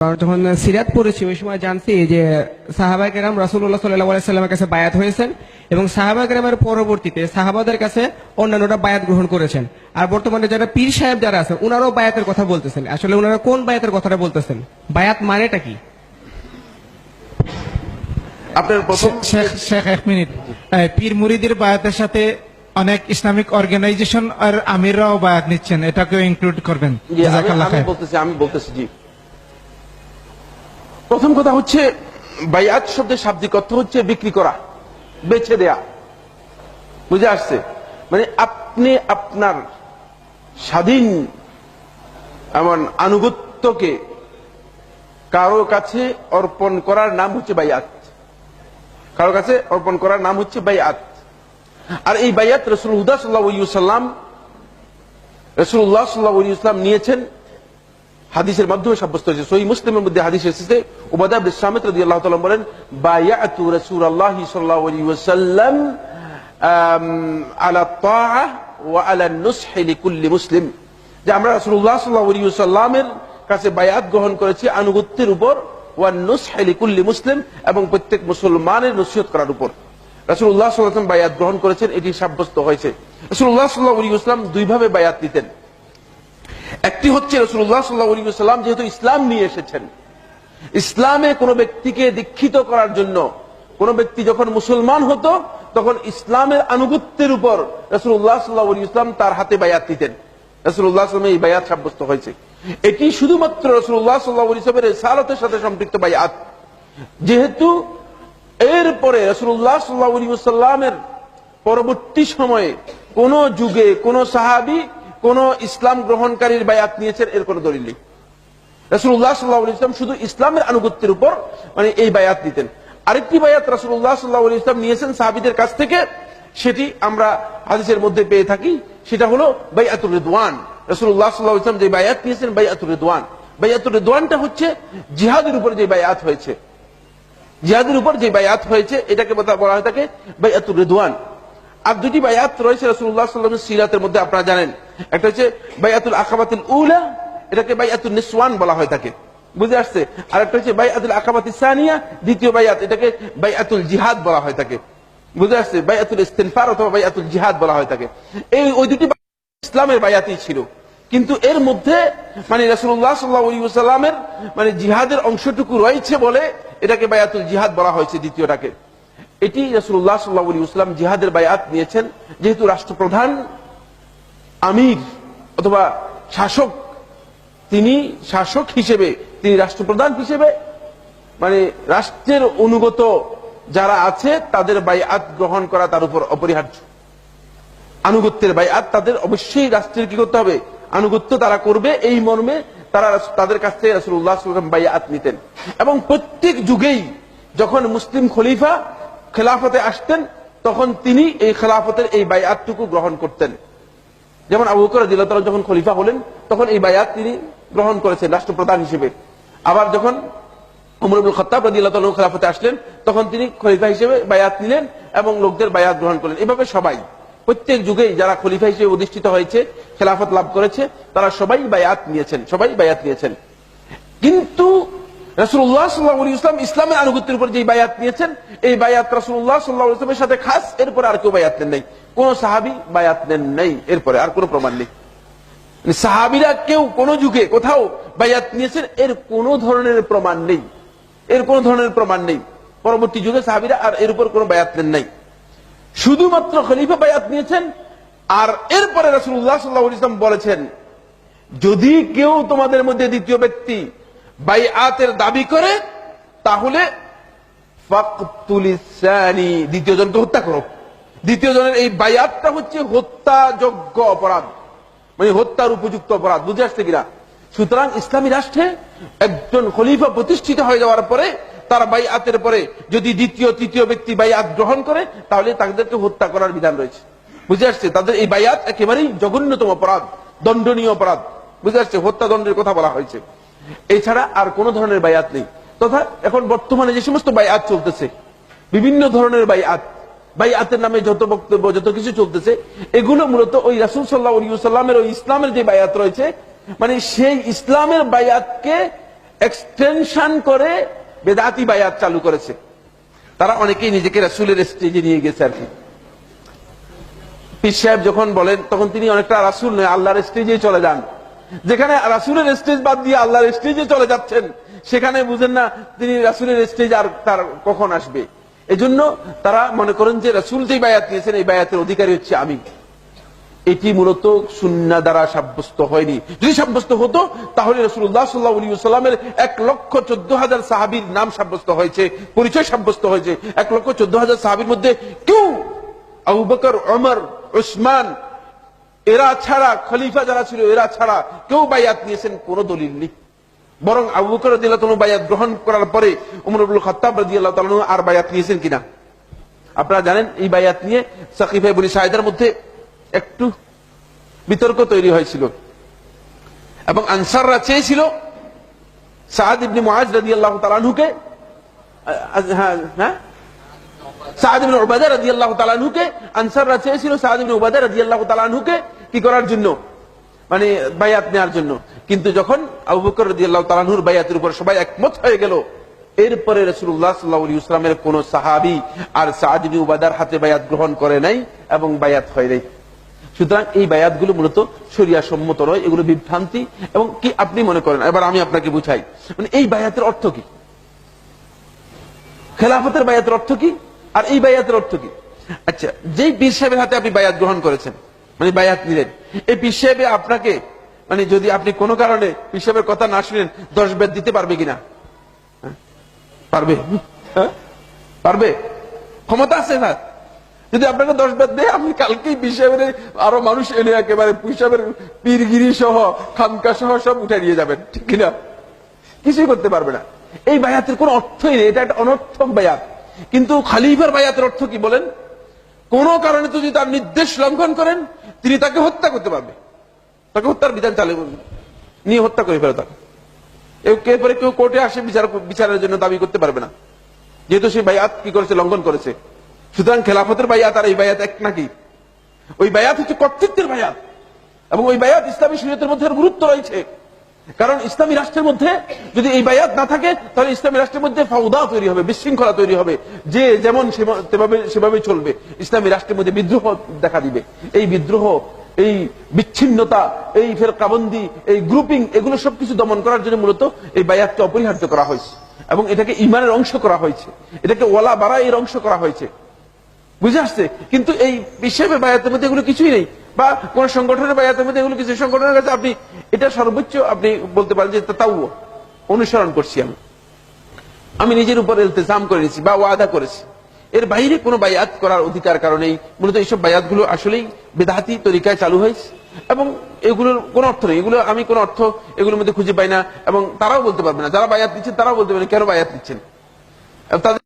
যখন সিরাত পড়েছি ওই সময় জানছি যে সাহাবাই কেরাম রাসুল্লাহ সাল্লাহ সাল্লামের কাছে বায়াত হয়েছেন এবং সাহাবাই কেরামের পরবর্তীতে সাহাবাদের কাছে অন্যান্যরা বায়াত গ্রহণ করেছেন। আর বর্তমানে যারা পীর সাহেব যারা আছেন ওনারাও বায়াতের কথা বলতেছেন। আসলে ওনারা কোন বায়াতের কথাটা বলতেছেন? বায়াত মানেটা কি? আপনার প্রথম শেখ শেখ এক মিনিট। পীর মুরিদের বায়াতের সাথে অনেক ইসলামিক অর্গানাইজেশন আর আমিররাও বায়াত নিচ্ছেন। এটাকেও ইনক্লুড করবেন। বলতেছি আমি বলতেছি জি। প্রথম কথা হচ্ছে বাইয়াত শব্দের শাব্দিক অর্থ হচ্ছে বিক্রি করা বেছে দেয়া। বুঝে আসছে? মানে আপনি আপনার স্বাধীন এমন আনুগত্যকে কারও কাছে অর্পণ করার নাম হচ্ছে বাইয়াত কারও কাছে অর্পণ করার নাম হচ্ছে বাইয়াত আর এই বাইয়াত রসুল হুদা সাল্লাহ সাল্লাম রসুল্লাহ সাল্লাহ ইসলাম নিয়েছেন হাদিসের মাধ্যমে সাব্যস্ত হয়েছে। সহি মুসলিমের মধ্যে হাদিস এসেছে উবাদা ইসলামিত রাদি আল্লাহ তাআলা বলেন বায়াতু রাসূলুল্লাহি সাল্লাল্লাহু আলাইহি ওয়াসাল্লাম আম, আলা তাআ ওয়া আলা নুসহি লিকুল্লি মুসলিম। যে আমরা রাসূলুল্লাহ সাল্লাল্লাহু আলাইহি ওয়াসাল্লামের কাছে বায়াত গ্রহণ করেছি আনুগত্যের উপর ওয়া নুসহি লিকুল্লি মুসলিম এবং প্রত্যেক মুসলমানের নসিহত করার উপর। রাসূলুল্লাহ সাল্লাল্লাহু আলাইহি বায়াত গ্রহণ করেছেন এটি সাব্যস্ত হয়েছে। রাসূলুল্লাহ সাল্লাল্লাহু আলাইহি ওয়াসাল্লাম দুইভাবে বায়াত দিতেন। একটি হচ্ছে রসুল্লাহ সাল্লাম যেহেতু ইসলাম নিয়ে এসেছেন। ইসলামে কোনো ব্যক্তিকে দীক্ষিত করার জন্য, কোন ব্যক্তি যখন মুসলমান হতো, তখন ইসলামের আনুগত্যের উপর রসুল্লাহ সাল্লাহ ইসলাম তার হাতে বায়াত দিতেন। রসুল্লাহ এই বায়াত সাব্যস্ত হয়েছে। এটি শুধুমাত্র রসুল্লাহ সাল্লাহ ইসলামের সাথে সম্পৃক্ত বায়াত। যেহেতু এরপরে রসুল্লাহ সাল্লাহ সাল্লামের পরবর্তী সময়ে কোন যুগে কোন সাহাবি কোন ইসলাম গ্রহণকারীর বায়াত নিয়েছেন, এর কোন দলিল নেই। রসুল্লাহ সাল্লাহ ইসলাম শুধু ইসলামের আনুগত্যের উপর মানে এই বায়াত দিতেন। আরেকটি বায়াত রসুল্লাহ সাল্লাহ ইসলাম নিয়েছেন সাহাবিদের কাছ থেকে, সেটি আমরা হাদিসের মধ্যে পেয়ে থাকি। সেটা হলো বাইয়াতুর রেদওয়ান। রসুল্লাহ সাল্লাহ ইসলাম যে বায়াত নিয়েছেন বাইয়াতুর রেদওয়ান। বাইয়াতুর রেদওয়ানটা হচ্ছে জিহাদের উপর যে বায়াত হয়েছে। জিহাদের উপর যে বায়াত হয়েছে, এটাকে বলা বলা হয় থাকে বাইয়াতুর রেদওয়ান। আর দুটি বায়াত রয়েছে রসুল্লাহ সাল্লামের সিরাতের মধ্যে, আপনারা জানেন। একটা হচ্ছে বাইয়াতুল আকাবাতুল উলা, এটাকে বাইয়াতুল নিসওয়ান বলা হয় থাকে বুঝে আসছে? আর একটা হচ্ছে বাইয়াতুল আকাবাতি সানিয়া, দ্বিতীয় বায়াত, এটাকে বাইয়াতুল জিহাদ বলা হয় থাকে বুঝে আসছে? বাইয়াতুল ইস্তেনফার অথবা বাইয়াতুল জিহাদ বলা হয় থাকে এই, ওই দুটি ইসলামের বায়াতই ছিল। কিন্তু এর মধ্যে মানে রসুল্লাহ সাল্লাহামের মানে জিহাদের অংশটুকু রয়েছে বলে এটাকে বায়াতুল জিহাদ বলা হয়েছে দ্বিতীয়টাকে। এটি রসুল্লাহ সাল্লাহ ইসলাম জিহাদের বায়াত নিয়েছেন। যেহেতু রাষ্ট্রপ্রধান, আমির অথবা শাসক, তিনি শাসক হিসেবে, তিনি রাষ্ট্রপ্রধান হিসেবে মানে রাষ্ট্রের অনুগত যারা আছে, তাদের বায়াত গ্রহণ করা তার উপর অপরিহার্য। আনুগত্যের বায়াত তাদের অবশ্যই রাষ্ট্রের কি করতে হবে? আনুগত্য তারা করবে এই মর্মে তারা তাদের কাছ থেকে রাসুল্লাহ বায়াত নিতেন। এবং প্রত্যেক যুগেই যখন মুসলিম খলিফা খেলাফতে আসতেন, তখন তিনি এই খেলাফতের এই বায়াতটুকু গ্রহণ করতেন। যেমন আবু বকর তাআলা যখন খলিফা হলেন, তখন এই বায়াত তিনি গ্রহণ করেছেন রাষ্ট্রপ্রধান হিসেবে। আবার যখন উমর ইবনুল খাত্তাব রাদিয়াল্লাহু তাআলা খেলাফতে আসলেন, তখন তিনি খলিফা হিসেবে বায়াত নিলেন এবং লোকদের বায়াত গ্রহণ করলেন। এভাবে সবাই, প্রত্যেক যুগেই যারা খলিফা হিসেবে অধিষ্ঠিত হয়েছে, খেলাফত লাভ করেছে, তারা সবাই বায়াত নিয়েছেন, সবাই বায়াত নিয়েছেন। কিন্তু রসুল্লাহ সাল্লাহ ইসলাম ইসলামের আনুগত্যের উপর যে বায়াত নিয়েছেন এই বায়াত রসুল্লাহ সাল্লাহ ইসলামের সাথে খাস, এরপরে আর কেউ বায়াত নেন নাই। কোন সাহাবি বায়াত নেন নাই, এরপরে আর কোনো প্রমাণ নেই। মানে সাহাবিরা কেউ কোন যুগে কোথাও বায়াত নিয়েছেন, এর কোন ধরনের প্রমাণ নেই। এর কোন ধরনের প্রমাণ নেই। পরবর্তী যুগে সাহাবিরা আর এর উপর কোনো বায়াত নেন নাই। শুধুমাত্র খলিফা বায়াত নিয়েছেন, আর এরপরে রসুল্লাহ সাল্লাহ ইসলাম বলেছেন, যদি কেউ তোমাদের মধ্যে দ্বিতীয় ব্যক্তি বাইআতের দাবি করে, তাহলে দ্বিতীয় জনকে হত্যা করো। দ্বিতীয় জনের এই বায়াতটা হচ্ছে হত্যাযোগ্য অপরাধ। মানে হত্যার উপযুক্ত অপরাধ, বুঝে আসছে কিনা? সুতরাং ইসলামী রাষ্ট্রে একজন খলিফা প্রতিষ্ঠিত হয়ে যাওয়ার পরে, তার বাইআতের পরে যদি দ্বিতীয়, তৃতীয় ব্যক্তি বাইআত গ্রহণ করে, তাহলে তাদেরকে হত্যা করার বিধান রয়েছে। বুঝে আসছে? তাদের এই বাইআত একেবারেই জঘন্যতম অপরাধ, দণ্ডনীয় অপরাধ। বুঝে আসছে? হত্যা দণ্ডের কথা বলা হয়েছে। এছাড়া আর কোন ধরনের বায়াত নেই। তথা এখন বর্তমানে যে সমস্ত বায়াত চলতেছে, বিভিন্ন ধরনের বায়াত বাইআতের নামে যত বক্তব্য, যত কিছু চলতেছে, এগুলো মূলত ওই রাসুল সাল্লাহ সাল্লামের ওই ইসলামের যে বায়াত রয়েছে মানে সেই ইসলামের বায়াতকে এক্সটেনশন করে বেদাতি বায়াত চালু করেছে। তারা অনেকেই নিজেকে রাসুলের স্টেজে নিয়ে গেছে আর কি। পীর সাহেব যখন বলেন, তখন তিনি অনেকটা রাসুল নয়, আল্লাহর স্টেজে চলে যান। যেখানে রাসুলের স্টেজ বাদ দিয়ে আল্লাহর স্টেজে চলে যাচ্ছেন, সেখানে বুঝেন না তিনি রাসুলের স্টেজ আর তার কখন আসবে। এজন্য তারা মনে করেন যে রাসুল যে বায়াত নিয়েছেন এই বায়াতের অধিকারী হচ্ছে আমি। এটি মূলত সুন্না দ্বারা সাব্যস্ত হয়নি। যদি সাব্যস্ত হতো, তাহলে রসুল্লাহ সাল্লাহ সাল্লামের এক লক্ষ চোদ্দ হাজার সাহাবির নাম সাব্যস্ত হয়েছে, পরিচয় সাব্যস্ত হয়েছে। এক লক্ষ চোদ্দ হাজার সাহাবির মধ্যে কেউ, আবু বকর অমর ওসমান এরা ছাড়া, খলিফা যারা ছিল, এরা ছাড়া কেউ বায়াত নিয়েছেন, কোন দলিল নেই। বরং আবু বকর বায়াত গ্রহণ করার পরে উমর ইবনুল খাত্তাব আর বায়াত নিয়েছেন কিনা? আপনারা জানেন, এই বায়াত নিয়ে সাকিফা ইবনে সাইদার মধ্যে একটু বিতর্ক তৈরি হয়েছিল। এবং আনসাররা চেয়েছিল সাদ ইবনে মুআজ রাদিয়াল্লাহু তাআলা আনহুকে হ্যাঁ হ্যাঁ? সাদ ইবনে উবাদা রাদিয়াল্লাহু তাআলা আনহুকে, আনসাররা চেয়েছিল সাদ ইবনে উবাদা রাদিয়াল্লাহু তাআলা আনহুকে কি করার জন্য মানে বায়াত নেওয়ার জন্য। কিন্তু যখন আবু বকর রাদিয়াল্লাহু বায়াতের উপর সবাই একমত হয়ে গেল, এরপরে রাসূলুল্লাহ সাল্লাল্লাহু কোন সাহাবী আর সাদ উবাদার হাতে বায়াত গ্রহণ করে নাই এবং বায়াত হয় নাই। সুতরাং এই বায়াতগুলো মূলত শরিয়া সম্মত নয়, এগুলো বিভ্রান্তি। এবং কি আপনি মনে করেন? এবার আমি আপনাকে বুঝাই। মানে এই বায়াতের অর্থ কি? খেলাফতের বায়াতের অর্থ কি? আর এই বায়াতের অর্থ কি? আচ্ছা যেই পীর সাহেবের হাতে আপনি বায়াত গ্রহণ করেছেন মানে বায়াত নিলেন। এই পীর সাহেবে আপনাকে মানে যদি আপনি কোনো কারণে পীর সাহেবের কথা না শুনেন, দশ বেদ দিতে পারবে কিনা? হ্যাঁ? পারবে? হ্যাঁ? পারবে? ক্ষমতা আছে না যদি আপনাকে দশ বেদ দেয়, আপনি কালকেই পীর সাহেবের আরও মানুষ এনে একেবারে পীর সাহেবের পীরগিরি সহ খানকা সহ সব উঠে নিয়ে যাবেন, ঠিক কিনা? কিছুই করতে পারবে না। এই বায়াতের কোনো অর্থই নেই। এটা একটা অনর্থক বায়াত। কিন্তু খালিফার বায়াতের অর্থ কি বলেন? কোন কারণে যদি তার নির্দেশ লঙ্ঘন করেন, তিনি তাকে হত্যা করতে পারবে। তাকে হত্যার বিধান চালু করবে নিয়ে হত্যা করে ফেলে তাকে। এরপরে কেউ কোর্টে আসে বিচার বিচারের জন্য দাবি করতে পারবে না। যেহেতু সেই বায়াত কি করেছে, লঙ্ঘন করেছে। সুতরাং খেলাফতের বায়াত আর এই বায়াত এক নাকি? ওই বায়াত হচ্ছে কর্তৃত্বের বায়াত। এবং ওই বায়াত ইসলামী শরীয়তের মধ্যে গুরুত্ব রয়েছে। কারণ ইসলামী রাষ্ট্রের মধ্যে যদি এই বায়াত না থাকে, তাহলে ইসলামী রাষ্ট্রের মধ্যে ফাউদা তৈরি হবে, বিশৃঙ্খলা তৈরি হবে। যে যেমন সেভাবে চলবে, ইসলামী রাষ্ট্রের মধ্যে বিদ্রোহ দেখা দিবে। এই বিদ্রোহ, এই বিচ্ছিন্নতা, এই ফেরকাবন্দি, এই গ্রুপিং এগুলো সবকিছু দমন করার জন্য মূলত এই বায়াতকে অপরিহার্য করা হয়েছে এবং এটাকে ইমানের অংশ করা হয়েছে। এটাকে ওলা বাড়া এর অংশ করা হয়েছে। বুঝে আসছে? কিন্তু এই বিশ্বের বায়াতের মধ্যে এগুলো কিছুই নেই। বা কোন সংগঠনের বায়াতের মধ্যে এগুলো কিছু সংগঠনের কাছে আপনি, এটা সর্বোচ্চ আপনি বলতে পারেন যে তাও অনুসরণ করছি আমি। আমি নিজের উপর ইলতেজাম করে নিয়েছি বা ওয়াদা করেছি। এর বাইরে কোনো বায়াত করার অধিকার কারণেই মূলত এইসব বায়াতগুলো আসলেই বেদাতি তরিকায় চালু হয়েছে। এবং এগুলোর কোনো অর্থ নেই। এগুলো আমি কোনো অর্থ এগুলোর মধ্যে খুঁজে পাই না। এবং তারাও বলতে পারবে না। যারা বায়াত দিচ্ছেন, তারাও বলতে পারবে না, কেন বায়াত দিচ্ছেন? তাদের